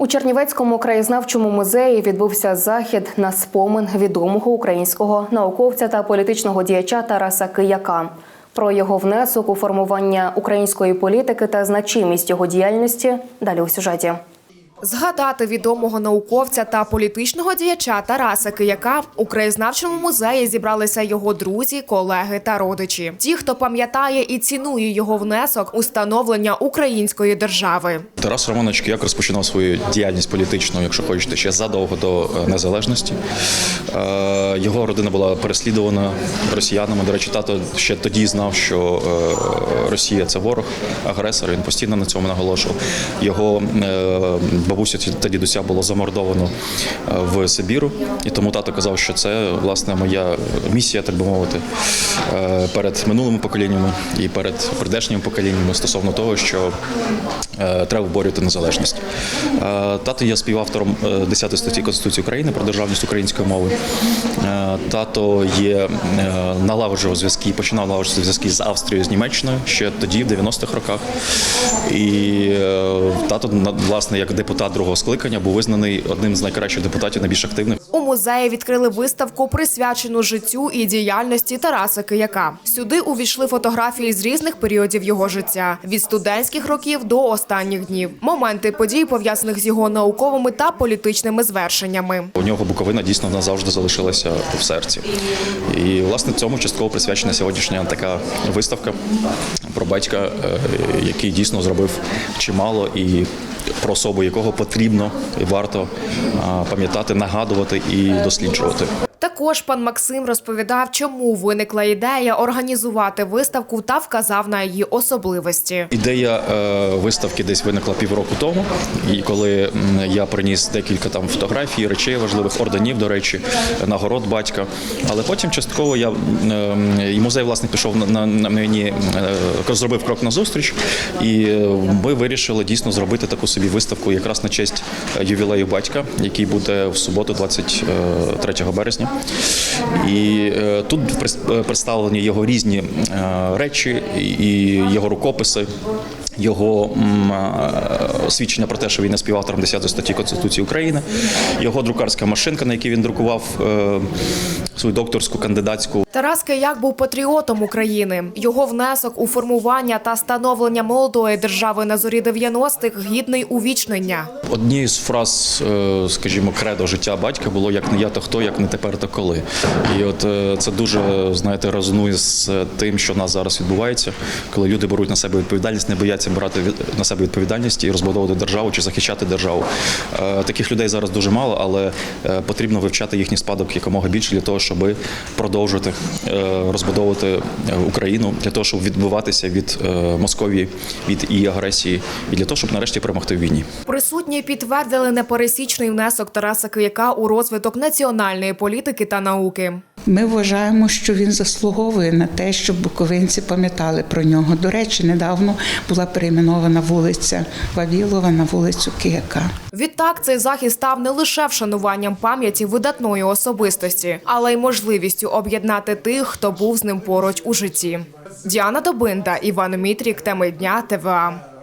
У Чернівецькому краєзнавчому музеї відбувся захід на спомин відомого українського науковця та політичного діяча Тараса Кияка. Про його внесок у формування української політики та значимість його діяльності далі у сюжеті. Згадати відомого науковця та політичного діяча Тараса Кияка у краєзнавчому музеї зібралися його друзі, колеги та родичі. Ті, хто пам'ятає і цінує його внесок у становлення української держави. Тарас Романович Кияк розпочинав свою діяльність політичну, якщо хочете, ще задовго до е, незалежності. Е, Його родина була переслідувана росіянами. До речі, тато ще тоді знав, що е, Росія це ворог, агресор. Він постійно на цьому наголошував. Його бабусю та дідуся було замордовано е, в Сибіру, і тому тато казав, що це власне моя місія, так би мовити, е, перед минулими поколіннями і перед прийдешніми поколіннями стосовно того, що е, треба виборювати незалежність. Тато є співавтором е, 10 статті Конституції України про державність української мови. Тато є налагоджував зв'язки, починав налагоджувати зв'язки з Австрією, з Німеччиною ще тоді, в 90-х роках. І тато, власне, як депутат другого скликання, був визнаний одним з найкращих депутатів, найбільш активних. У музеї відкрили виставку, присвячену життю і діяльності Тараса Кияка. Сюди увійшли фотографії з різних періодів його життя від студентських років до останніх днів. Моменти подій пов'язаних з його науковими та політичними звершеннями. У нього Буковина дійсно назавжди залишилася в серці. І власне цьому частково присвячена сьогоднішня така виставка про батька, е, який дійсно зробив чимало і про особу якого потрібно і варто пам'ятати, нагадувати і досліджувати. Також пан Максим розповідав, чому виникла ідея організувати виставку та вказав на її особливості. Ідея е, виставки десь виникла півроку тому, і коли я приніс декілька там фотографій, речей важливих орденів, до речі, нагород батька. Але потім частково я м, і музей власне пішов на, на, на мені, е, зробив крок назустріч, і е, ми вирішили дійсно зробити таку собі виставку якраз на честь е, ювілею батька, який буде в суботу, 23 березня. І е, тут е, представлені його різні е, речі і його рукописи. Його свідчення про те, що він є співавтором 10 статті Конституції України, його друкарська машинка, на якій він друкував е, свою докторську кандидатську Тарас Кияк був патріотом України. Його внесок у формування та становлення молодої держави на зорі 90-х гідний увічнення. Однією з фраз, е, скажімо, кредо життя батька було як не я, то хто, як не тепер, то коли. І от е, це дуже знаєте резонує з тим, що в нас зараз відбувається, коли люди беруть на себе відповідальність, не бояться брати від- на себе відповідальність і розбудовувати державу чи захищати державу. Е, Таких людей зараз дуже мало, але е, потрібно вивчати їхній спадок якомога більше для того, щоб продовжувати е, розбудовувати Україну, для того, щоб відбуватися від Московії, від її агресії, і для того, щоб нарешті перемогти в війні. Присутні підтвердили непересічний внесок Тараса Кияка у розвиток національної політики та науки. Ми вважаємо, що він заслуговує на те, щоб буковинці пам'ятали про нього. До речі, недавно була перейменована вулиця Вавілова на вулицю Кияка. Відтак цей захід став не лише вшануванням пам'яті видатної особистості, але й можливістю об'єднати тих, хто був з ним поруч у житті. Діана Добинда, Іван Мітрік, теми дня ТВА.